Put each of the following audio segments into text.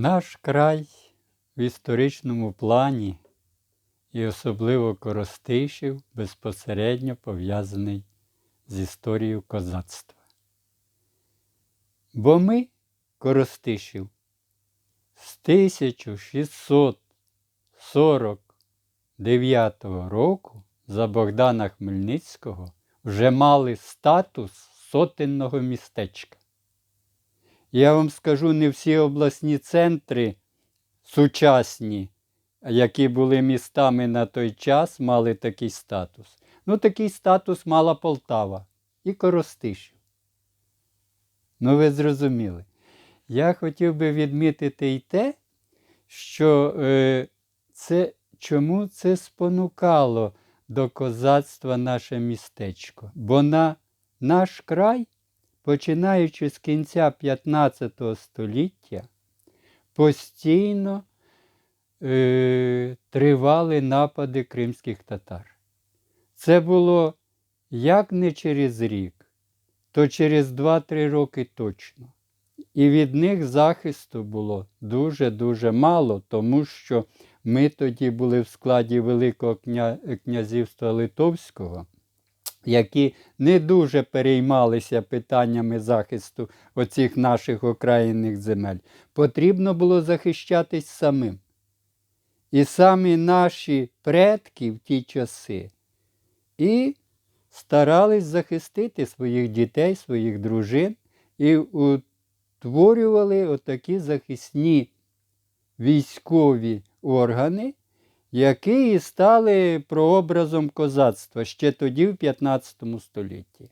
Наш край в історичному плані і особливо Коростишів безпосередньо пов'язаний з історією козацтва. Бо ми, Коростишів, з 1649 року за Богдана Хмельницького вже мали статус сотенного містечка. Я вам скажу, не всі обласні центри сучасні, які були містами на той час, мали такий статус. Ну, такий статус мала Полтава і Коростишів. Ну, ви зрозуміли. Я хотів би відмітити і те, що е, це, чому це спонукало до козацтва наше містечко. Бо на наш край починаючи з кінця 15 століття, постійно е, тривали напади кримських татар. Це було як не через рік, то через 2-3 роки точно. І від них захисту було дуже-дуже мало, тому що ми тоді були в складі Великого кня... князівства Литовського які не дуже переймалися питаннями захисту оцих наших окраїнних земель, потрібно було захищатись самим. І самі наші предки в ті часи і старались захистити своїх дітей, своїх дружин і утворювали отакі захисні військові органи, які і стали прообразом козацтва ще тоді, в 15 столітті.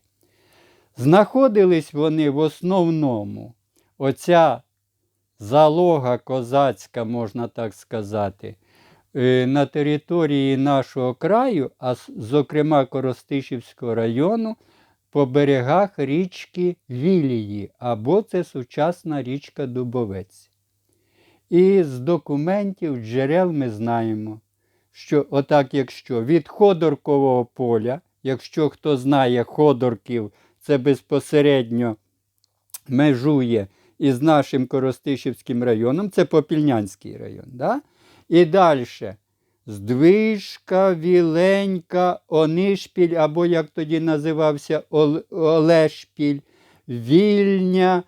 Знаходились вони в основному, оця залога козацька, можна так сказати, е, на території нашого краю, а зокрема Коростишівського району, по берегах річки Вілії, або це сучасна річка Дубовець. І з документів джерел ми знаємо, що отак, якщо від Ходоркового поля, якщо хто знає Ходорків, це безпосередньо межує із нашим Коростишівським районом, це Попільнянський район. Да? І далі. Здвижка, Віленька, Онишпіль, або як тоді називався Олешпіль, Вільня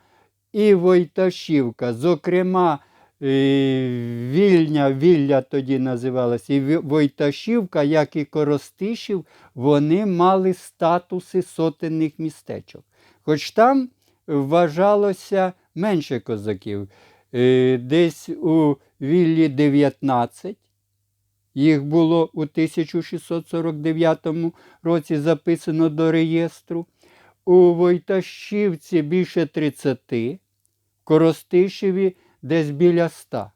і Войташівка. Зокрема, Вільня, Вілля тоді називалася, і Войташівка, як і Коростишів, вони мали статуси сотенних містечок. Хоч там вважалося менше козаків. Е, десь у Віллі 19, їх було у 1649 році записано до реєстру. У Войташівці більше 30, в Коростишеві десь біля ста.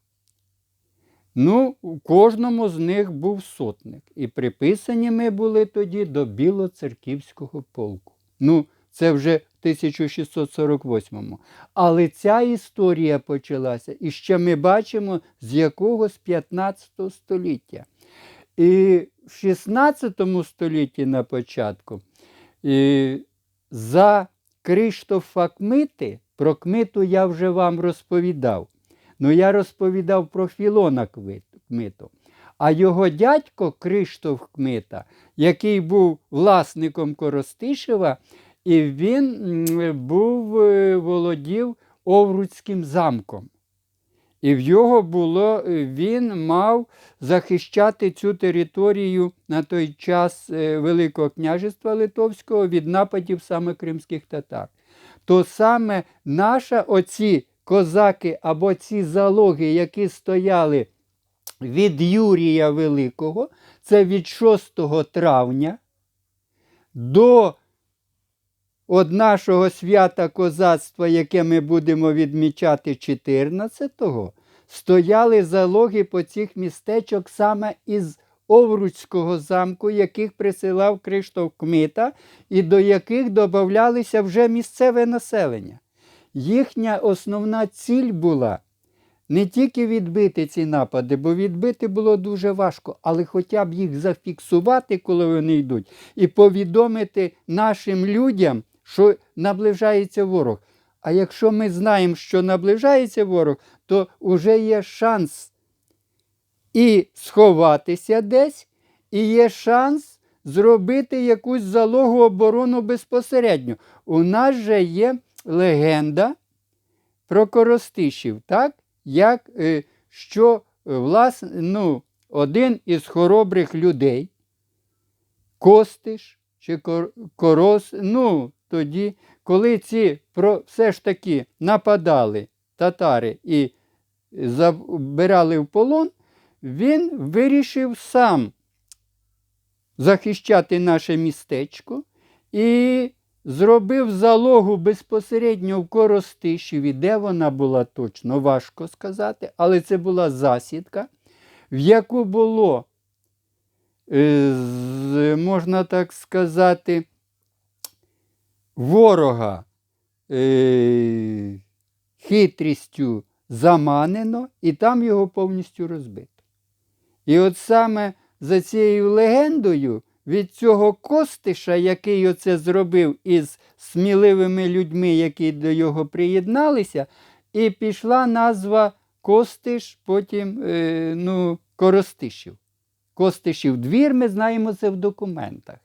Ну, у кожному з них був сотник. І приписані ми були тоді до Білоцерківського полку. Ну, це вже в 1648-му. Але ця історія почалася, і ще ми бачимо з якогось 15 століття. І в 16 столітті на початку і за Криштофа Кмити, про Кмиту я вже вам розповідав. Ну, я розповідав про Філона Кмиту. А його дядько Криштоф Кмита, який був власником Коростишева, і він був е, володів Овруцьким замком. І в його було, е, він мав захищати цю територію на той час е, Великого княжества Литовського від нападів саме кримських татар. То саме наша оці козаки або ці залоги, які стояли від Юрія Великого, це від 6 травня до от нашого свята козацтва, яке ми будемо відмічати 14-го, стояли залоги по цих містечок саме із Овруцького замку, яких присилав Криштоф Кмита, і до яких додавалися вже місцеве населення. Їхня основна ціль була не тільки відбити ці напади, бо відбити було дуже важко, але хоча б їх зафіксувати, коли вони йдуть, і повідомити нашим людям, що наближається ворог. А якщо ми знаємо, що наближається ворог, то вже є шанс і сховатися десь, і є шанс зробити якусь залогу оборону безпосередньо. У нас же є легенда про Коростишів, так? Як е, що е, власне, ну, один із хоробрих людей, Костиш чи Корос, ну, тоді, коли ці про, все ж таки нападали татари і забирали в полон, він вирішив сам захищати наше містечко і зробив залогу безпосередньо в Коростишеві. Де вона була точно, важко сказати, але це була засідка, в яку було, е, можна так сказати, ворога е, хитрістю заманено, і там його повністю розбито. І от саме за цією легендою від цього Костиша, який оце зробив із сміливими людьми, які до його приєдналися, і пішла назва Костиш, потім е, ну, Коростишів. Костишів двір, ми знаємо це в документах.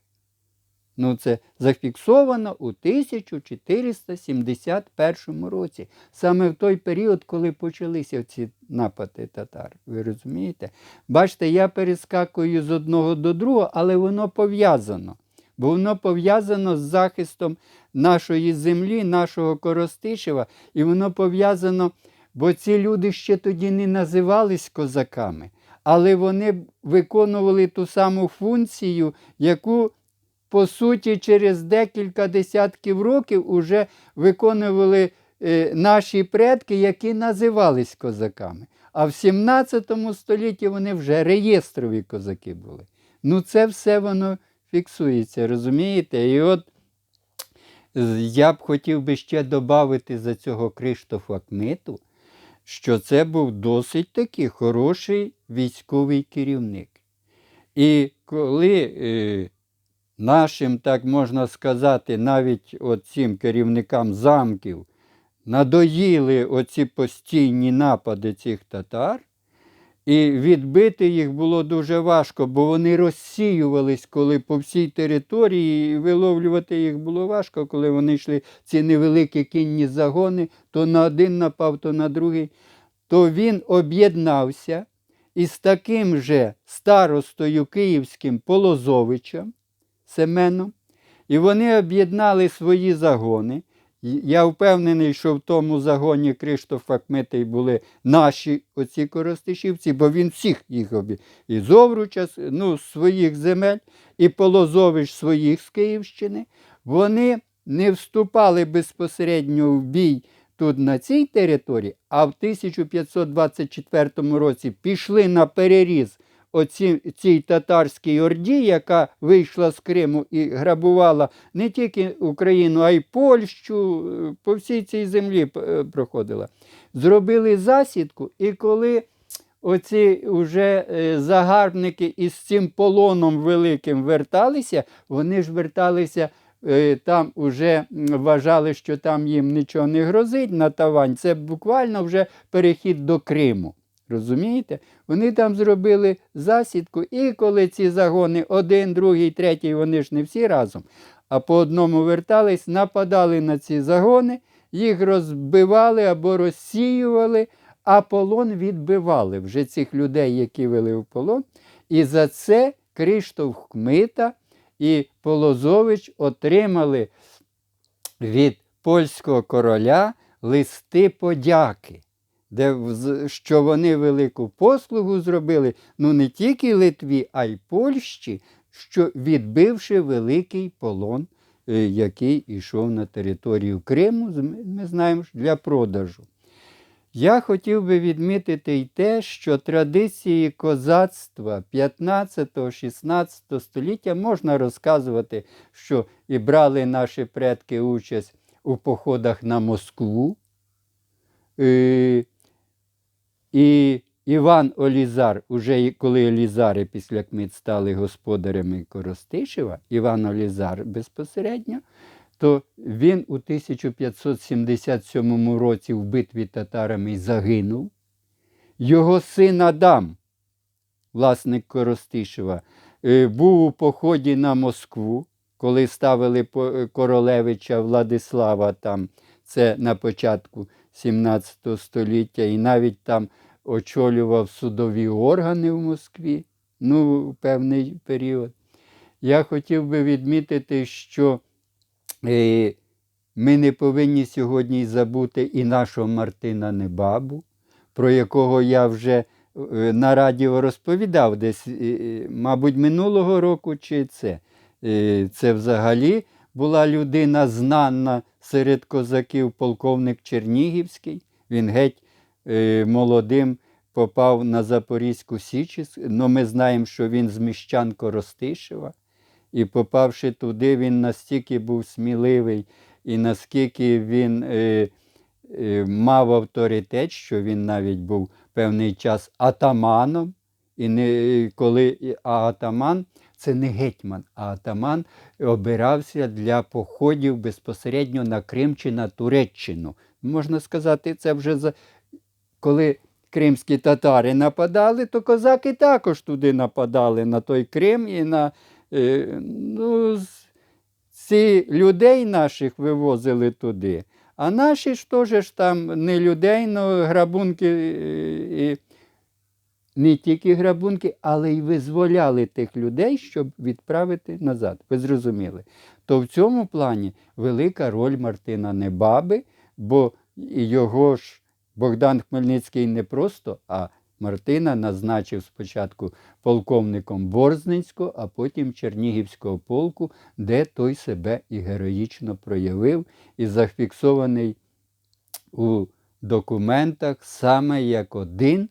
Ну, це зафіксовано у 1471 році, саме в той період, коли почалися ці напади татар. Ви розумієте? Бачите, я перескакую з одного до другого, але воно пов'язано. Бо воно пов'язано з захистом нашої землі, нашого Коростишева, і воно пов'язано, бо ці люди ще тоді не називались козаками, але вони виконували ту саму функцію, яку по суті, через декілька десятків років уже виконували е, наші предки, які називались козаками. А в 17 столітті вони вже реєстрові козаки були. Ну, це все воно фіксується, розумієте? І от я б хотів би ще додати за цього Криштофа Кмиту, що це був досить таки хороший військовий керівник. І коли е, нашим, так можна сказати, навіть оцим керівникам замків надоїли оці постійні напади цих татар, і відбити їх було дуже важко, бо вони розсіювались, коли по всій території, і виловлювати їх було важко, коли вони йшли ці невеликі кінні загони, то на один напав, то на другий. То він об'єднався із таким же старостою київським Полозовичем Семеном, і вони об'єднали свої загони. Я впевнений, що в тому загоні Криштофа Кмитий були наші оці коростишівці, бо він всіх їх об'єднав. І Зовруча, ну, своїх земель, і Полозович своїх з Київщини. Вони не вступали безпосередньо в бій тут на цій території, а в 1524 році пішли на переріз оці, цій татарській орді, яка вийшла з Криму і грабувала не тільки Україну, а й Польщу, е, по всій цій землі е, проходила. Зробили засідку, і коли оці вже е, загарбники із цим полоном великим верталися, вони ж верталися. Там вже вважали, що там їм нічого не грозить на Тавань. Це буквально вже перехід до Криму. Розумієте? Вони там зробили засідку, і коли ці загони, один, другий, третій, вони ж не всі разом, а по одному вертались, нападали на ці загони, їх розбивали або розсіювали, а полон відбивали вже цих людей, які вели в полон. І за це Криштоф Хмита і Полозович отримали від польського короля листи подяки де що вони велику послугу зробили ну не тільки Литві, а й Польщі, що відбивши великий полон, е, який йшов на територію Криму, ми- знаємо, для продажу. Я хотів би відмітити й те, що традиції козацтва 15-16 століття можна розказувати, що і брали наші предки участь у походах на Москву. Е, І Іван Олізар, уже коли Олізари після Кмит стали господарями Коростишева, Іван Олізар безпосередньо, то він у 1577 році в битві татарами загинув. Його син Адам, власник Коростишева, е, був у поході на Москву, коли ставили е, королевича Владислава там, це на початку 17 століття, і навіть там очолював судові органи в Москві, ну, певний період. Я хотів би відмітити, що е, ми не повинні сьогодні забути і нашого Мартина Небабу, про якого я вже е, на радіо розповідав десь, е, мабуть, минулого року чи це. Це взагалі була людина знана серед козаків, полковник Чернігівський. Він геть е, молодим попав на Запорізьку Січ. Ну, ми знаємо, що він з міщан Коростишева. І попавши туди, він настільки був сміливий, і наскільки він е, е, мав авторитет, що він навіть був певний час атаманом. І не, коли, а атаман це не гетьман, а атаман обирався для походів безпосередньо на Крим чи на Туреччину. Можна сказати, це вже за, коли кримські татари нападали, то козаки також туди нападали на той Крим і на е, ну, ці людей наших вивозили туди. А наші ж теж там не людей, но грабунки е, і не тільки грабунки, але й визволяли тих людей, щоб відправити назад. Ви зрозуміли? То в цьому плані велика роль Мартина Небаби, бо його ж Богдан Хмельницький не просто, а Мартина назначив спочатку полковником Борзненського, а потім Чернігівського полку, де той себе і героїчно проявив, і зафіксований у документах саме як один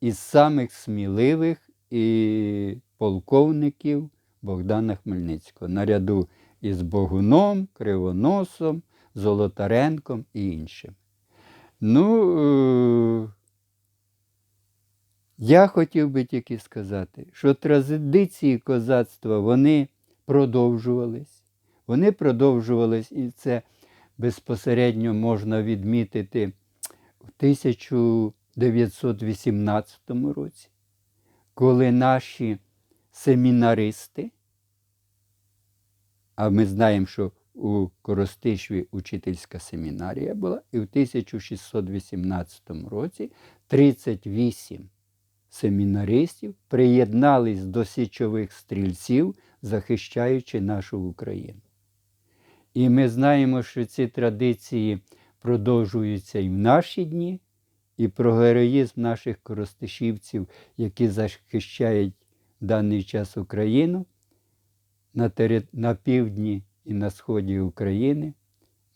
із самих сміливих і полковників Богдана Хмельницького, наряду із Богуном, Кривоносом, Золотаренком і іншим. Ну, е, я хотів би тільки сказати, що традиції козацтва вони продовжувались. Вони продовжувались, і це безпосередньо можна відмітити в 1918 році, коли наші семінаристи, а ми знаємо, що у Коростишві учительська семінарія була, і в 1618 році 38 семінаристів приєднались до січових стрільців, захищаючи нашу Україну. І ми знаємо, що ці традиції продовжуються і в наші дні, і про героїзм наших коростишівців, які захищають в даний час Україну на, тери... на півдні і на сході України,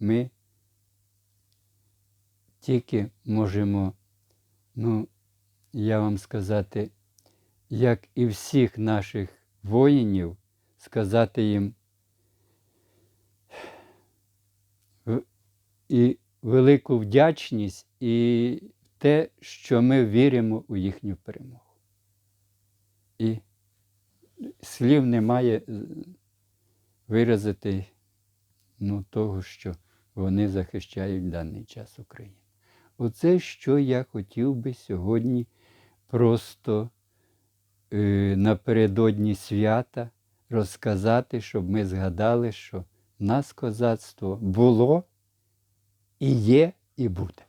ми тільки можемо, ну, я вам сказати, як і всіх наших воїнів, сказати їм і велику вдячність, і те, що ми віримо у їхню перемогу. І слів немає виразити ну, того, що вони захищають в даний час Україну. Оце, що я хотів би сьогодні просто е, напередодні свята розказати, щоб ми згадали, що нас козацтво було і є, і буде.